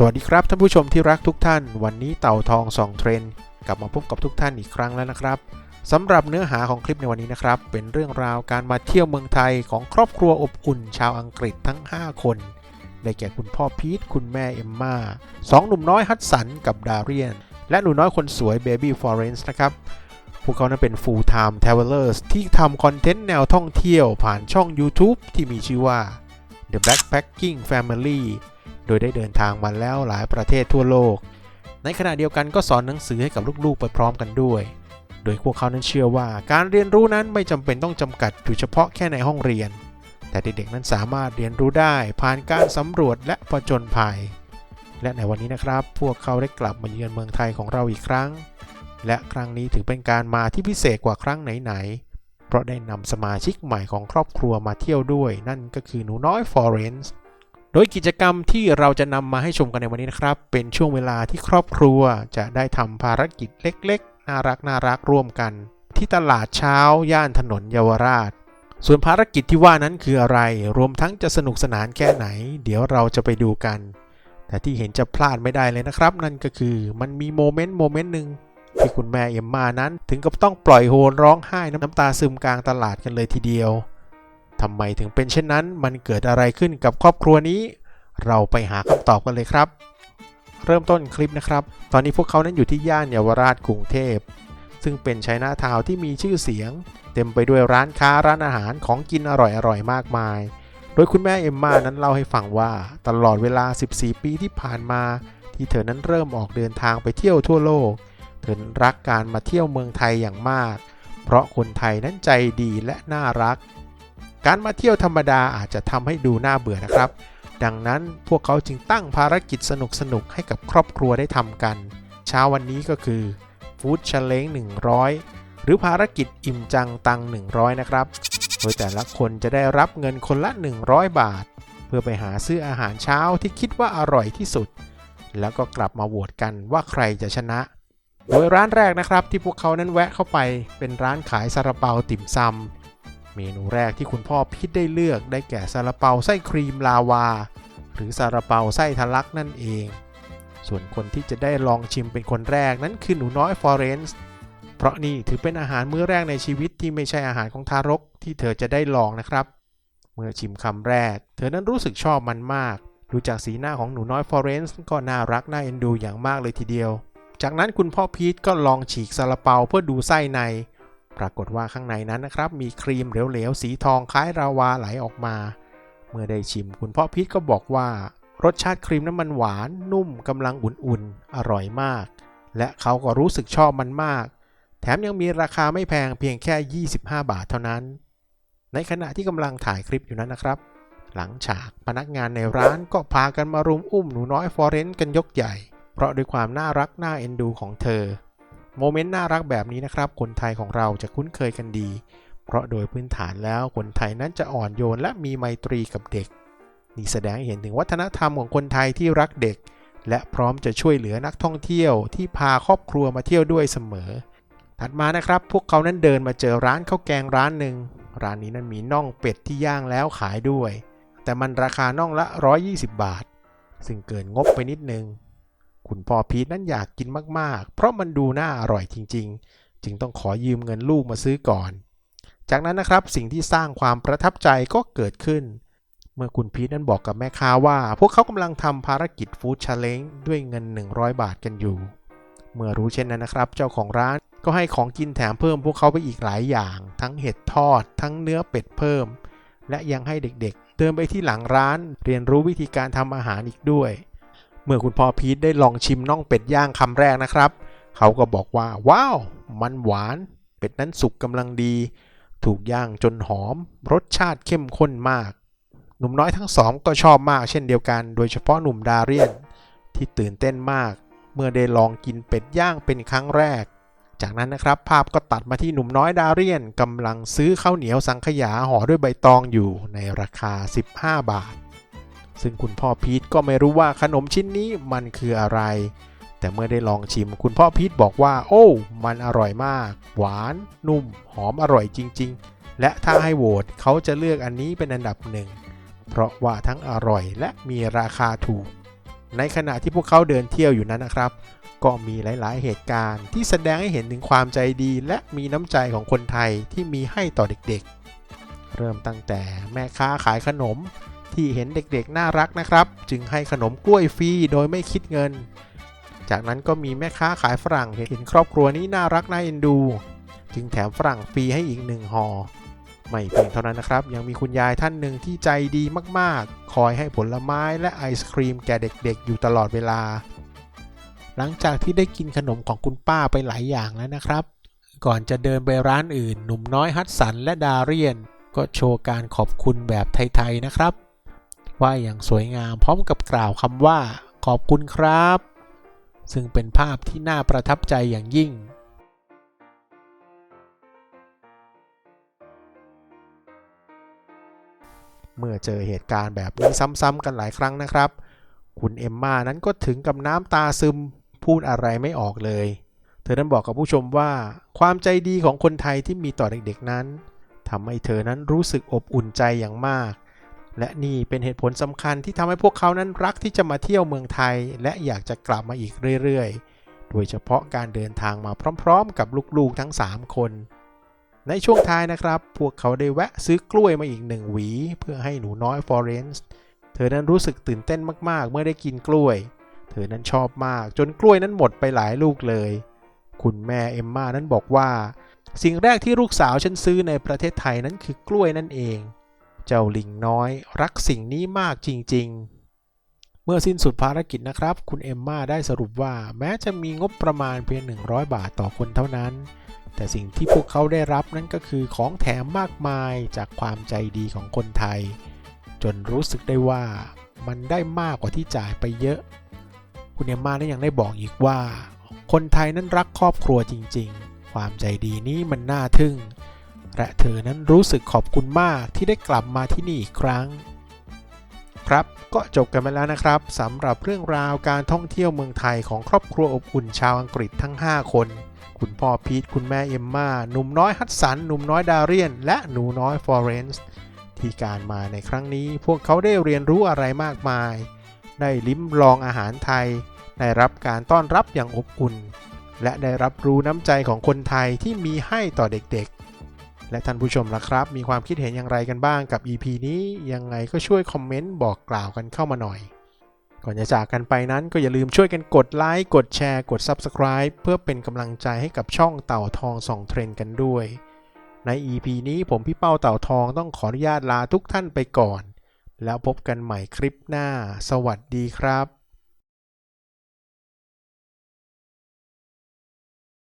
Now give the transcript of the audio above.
สวัสดีครับท่านผู้ชมที่รักทุกท่าน วันนี้เต่าทองสองเทรนกลับมาพบกับทุกท่านอีกครั้งแล้วนะครับสำหรับเนื้อหาของคลิปในวันนี้นะครับ เป็นเรื่องราวการมาเที่ยวเมืองไทยของครอบครัวอบอุ่น ชาวอังกฤษทั้ง 5 คน ได้แก่คุณพ่อพีทคุณแม่เอมมาสองหนุ่มน้อยฮัตสันกับดาเรียน และหนูน้อยคนสวยเบบี้ฟอเรนซ์นะครับพวกเขานั้นเป็น full time travelers ที่ทำคอนเทนต์แนวท่องเที่ยวผ่านช่อง YouTube ที่มีชื่อว่า The Backpacking Family โดยได้เดินทางมาแล้วหลายประเทศทั่วโลก ในขณะเดียวกันก็สอนหนังสือให้กับลูกๆไปพร้อมกันด้วย โดยพวกเขานั้นเชื่อว่าการเรียนรู้นั้นไม่จำเป็นต้องจำกัดอยู่เฉพาะแค่ในห้องเรียน แต่เด็กๆนั้นสามารถเรียนรู้ได้ผ่านการสำรวจและผจญภัย และในวันนี้นะครับ พวกเขาได้กลับมาเยือนเมืองไทยของเราอีกครั้ง และครั้งนี้ถือเป็นการมาที่พิเศษกว่าครั้งไหนๆเพราะได้นำสมาชิกใหม่ของครอบครัวมาเที่ยวด้วย นั่นก็คือหนูน้อยฟอเรนซ์ ดยกิจกรรมที่เราจะนำมาให้ชมกันในวันนี้นะครับ เป็นช่วงเวลาที่ครอบครัวจะได้ทำภารกิจเล็กๆ น่ารักน่ารักร่วมกัน ที่ตลาดเช้าย่านถนนเยาวราช ส่วนภารกิจที่ว่านั้นคืออะไร รวมทั้งจะสนุกสนานแค่ไหน เดี๋ยวเราจะไปดูกัน แต่ที่เห็นจะพลาดไม่ได้เลยนะครับ นั่นก็คือมันมีโมเมนต์โมเมนต์หนึ่งที่คุณแม่เอ็มมานั้น ถึงกับต้องปล่อยโฮลร้องไห้น้ำตาซึมกลางตลาดกันเลยทีเดียว ทำไมถึงเป็นเช่นนั้น มันเกิดอะไรขึ้นกับครอบครัวนี้ เราไปหาคำตอบกันเลยครับ เริ่มต้นคลิปนะครับ ตอนนี้พวกเขานั้นอยู่ที่ย่านเยาวราชกรุงเทพ ซึ่งเป็นชัยนาทาวที่มีชื่อเสียง เต็มไปด้วยร้านค้าร้านอาหารของกินอร่อยๆมากมาย โดยคุณแม่เอมมานั้นเล่าให้ฟังว่าตลอดเวลา 14 ปีที่ผ่านมา ที่เธอนั้นเริ่มออกเดินทางไปเที่ยวทั่วโลก เธอนรักการมาเที่ยวเมืองไทยอย่างมาก เพราะคนไทยนั้นใจดีและน่ารัก การมาเที่ยวธรรมดาอาจจะทำให้ดูน่าเบื่อนะครับ ดังนั้นพวกเขาจึงตั้งภารกิจสนุกๆให้กับครอบครัวได้ทำกัน เช้าวันนี้ก็คือฟู้ดเช l เลง100 หรือภารกิจอิ่มจังตัง 100 นะครับ โดยแต่ละคนจะได้รับเงินคนละ 100 บาท เพื่อไปหาซื้ออาหารเช้าที่คิดว่าอร่อยที่สุด แล้วก็กลับมาโหวตกันว่าใครจะชนะ โดยร้านแรกนะครับที่พวกเขานั้นแวะเข้าไปเป็นร้านขายซาลาเปาติ่มซำ เมนูแรกที่คุณพ่อพิษได้เลือกได้แก่ซาลาเปาไส้ครีมลาวา หรือซาลาเปาไส้ทะลักนั่นเอง ส่วนคนที่จะได้ลองชิมเป็นคนแรกนั้นคือหนูน้อยฟอเรนซ์เพราะนี่ถือเป็นอาหารมื้อแรกในชีวิตที่ไม่ใช่อาหารของทารกที่เธอจะได้ลองนะครับ เมื่อชิมคำแรก เธอนั้นรู้สึกชอบมันมาก ดูจากสีหน้าของหนูน้อยฟอเรนซ์ก็น่ารักน่าเอ็นดูอย่างมากเลยทีเดียว จากนั้นคุณพ่อพีทก็ลองฉีกซาลาเปาเพื่อดูไส้ใน ปรากฏว่าข้างในนั้นนะครับ มีครีมเหลวๆ สีทองคล้ายราวาไหลออกมา เมื่อได้ชิมคุณพ่อพีทก็บอกว่า รสชาติครีมนั้นมันหวานนุ่มกำลังอุ่นๆ อร่อยมาก และเขาก็รู้สึกชอบมันมาก แถมยังมีราคาไม่แพงเพียงแค่ 25 บาทเท่านั้น ในขณะที่กำลังถ่ายคลิปอยู่นั้นนะครับ หลังฉากพนักงานในร้านก็พากันมารุมอุ้มหนูน้อยฟอเรนซ์กันยกใหญ่ เพราะด้วยความน่ารักน่าเอ็นดูของเธอ โมเมนต์น่ารักแบบนี้นะครับคนไทยของเราจะคุ้นเคยกันดี เพราะโดยพื้นฐานแล้วคนไทยนั้นจะอ่อนโยนและมีไมตรีกับเด็ก นี่แสดงให้เห็นถึงวัฒนธรรมของคนไทยที่รักเด็ก และพร้อมจะช่วยเหลือนักท่องเที่ยวที่พาครอบครัวมาเที่ยวด้วยเสมอ ถัดมานะครับพวกเขานั้นเดินมาเจอร้านข้าวแกงร้านหนึ่งร้านนี้นั้นมีน่องเป็ดที่ย่างแล้วขายด้วย แต่มันราคาน่องละ 120 บาท ซึ่งเกินงบไปนิดนึง คุณพ่อพีทนั้นอยากกินมากๆ เพราะมันดูน่าอร่อยจริง ๆ จึงต้องขอยืมเงินลูกมาซื้อก่อน จากนั้นนะครับสิ่งที่สร้างความประทับใจก็เกิดขึ้น เมื่อคุณพีทนั้นบอกกับแม่ค้าว่า พวกเขากำลังทำภารกิจฟู้ดชาเลนจ์ด้วยเงิน 100 บาทกันอยู่ เมื่อรู้เช่นนั้นนะครับ เจ้าของร้านก็ให้ของกินแถมเพิ่มพวกเขาไปอีกหลายอย่าง ทั้งเห็ดทอด ทั้งเนื้อเป็ดเพิ่ม และยังให้เด็กๆ เดินไปที่หลังร้าน เรียนรู้วิธีการทำอาหารอีกด้วย เมื่อคุณพ่อพีทได้ลองชิมน่องเป็ดย่างคำแรกนะครับ เขาก็บอกว่า ว้าว มันหวาน เป็ดนั้นสุกกำลังดี ถูกย่างจนหอม รสชาติเข้มข้นมาก หนุ่มน้อยทั้งสองก็ชอบมากเช่นเดียวกัน โดยเฉพาะหนุ่มดาเรียน ที่ตื่นเต้นมาก เมื่อได้ลองกินเป็ดย่างเป็นครั้งแรก จากนั้นนะครับภาพก็ตัดมาที่หนุ่มน้อยดาเรียนกำลังซื้อข้าวเหนียวสังขยาห่อด้วยใบตองอยู่ในราคา 15 บาท ซึ่งคุณพ่อพีทก็ไม่รู้ว่าขนมชิ้นนี้มันคืออะไร แต่เมื่อได้ลองชิมคุณพ่อพีทบอกว่า โอ้ มันอร่อยมาก หวาน นุ่ม หอมอร่อยจริง ๆ และถ้าให้โหวตเขาจะเลือกอันนี้เป็นอันดับหนึ่ง เพราะว่าทั้งอร่อยและมีราคาถูก ในขณะที่พวกเขาเดินเที่ยวอยู่นั้นนะครับก็มีหลาย ๆ เหตุการณ์ที่แสดงให้เห็นถึงความใจดี และมีน้ำใจของคนไทยที่มีให้ต่อเด็ก ๆ เริ่มตั้งแต่แม่ค้าขายขนม ที่เห็นเด็กๆน่ารักนะครับ จึงให้ขนมกล้วยฟรีโดยไม่คิดเงิน จากนั้นก็มีแม่ค้าขายฝรั่งเห็นครอบครัวนี้น่ารักน่าเอ็นดู จึงแถมฝรั่งฟรีให้อีกหนึ่งห่อไม่เพียงเท่านั้นนะครับ ยังมีคุณยายท่านหนึ่งที่ใจดีมากๆ คอยให้ผลไม้และไอศครีมแก่เด็กๆ อยู่ตลอดเวลา หลังจากที่ได้กินขนมของคุณป้าไปหลายอย่างแล้วนะครับ ก่อนจะเดินไปร้านอื่น หนุ่มน้อยฮัตสันและดาเรียน ก็โชว์การขอบคุณแบบไทย ๆ นะครับ ว่าอย่างสวยงามพร้อมกับกล่าวคำว่า ขอบคุณครับ ซึ่งเป็นภาพที่น่าประทับใจอย่างยิ่ง เมื่อเจอเหตุการณ์แบบนี้ซ้ำๆกันหลายครั้งนะครับ คุณเอมมานั้นก็ถึงกับน้ำตาซึมพูดอะไรไม่ออกเลย เธอนั้นบอกกับผู้ชมว่า ความใจดีของคนไทยที่มีต่อเด็กๆนั้นทำให้เธอนั้นรู้สึกอบอุ่นใจอย่างมาก และนี่เป็นเหตุผลสำคัญที่ทำให้พวกเขานั้นรักที่จะมาเที่ยวเมืองไทย และอยากจะกลับมาอีกเรื่อยๆ โดยเฉพาะการเดินทางมาพร้อมๆ กับลูกๆทั้ง 3 คน ในช่วงท้ายนะครับ พวกเขาได้แวะซื้อกล้วยมาอีกหนึ่งหวี เพื่อให้หนูน้อยฟอเรนซ์เธอนั้นรู้สึกตื่นเต้นมากๆ เมื่อได้กินกล้วย เธอนั้นชอบมากจนกล้วยนั้นหมดไปหลายลูกเลย คุณแม่เอมมานั้นบอกว่า สิ่งแรกที่ลูกสาวฉันซื้อในประเทศไทยนั้นคือกล้วยนั่นเอง เจ้าลิงน้อย รักสิ่งนี้มากจริง ๆ เมื่อสิ้นสุดภารกิจนะครับ คุณเอมมาได้สรุปว่าแม้จะมีงบประมาณเพียง 100 บาทต่อคนเท่านั้น แต่สิ่งที่พวกเขาได้รับนั่นก็คือของแถมมากมายจากความใจดีของคนไทย จนรู้สึกได้ว่ามันได้มากกว่าที่จ่ายไปเยอะ คุณเอมมานั้นยังได้บอกอีกว่า คนไทยนั้นรักครอบครัวจริง ๆ ความใจดีนี้มันน่าทึ่ง และเธอนั้นรู้สึกขอบคุณมากที่ได้กลับมาที่นี่อีกครั้ง ครับก็จบกันไปแล้วนะครับสำหรับเรื่องราวการท่องเที่ยวเมืองไทยของครอบครัวอบอุ่นชาวอังกฤษทั้ง 5 คน คุณพ่อพีทคุณแม่เอมมาหนุ่มน้อยฮัตสันหนุ่มน้อยดาเรียน และหนูน้อยฟลอเรนซ์ที่การมาในครั้งนี้พวกเขาได้เรียนรู้อะไรมากมาย ได้ลิ้มลองอาหารไทย ได้รับการต้อนรับอย่างอบอุ่น และได้รับรู้น้ำใจของคนไทยที่มีให้ต่อเด็กๆ และท่านผู้ชมล่ะครับ มีความคิดเห็นอย่างไรกันบ้างกับ EP นี้ยังไงก็ช่วยคอมเมนต์บอกกล่าวกันเข้ามาหน่อย ก่อนจะจากกันไปนั้นก็อย่าลืมช่วยกันกดไลค์กดแชร์กด Subscribe เพื่อเป็นกำลังใจให้กับช่องเต่าทองส่องเทรนกันด้วย ใน EP นี้ผมพี่เป้าเต่าทองต้องขออนุญาตลาทุกท่านไปก่อน แล้วพบกันใหม่คลิปหน้า สวัสดีครับ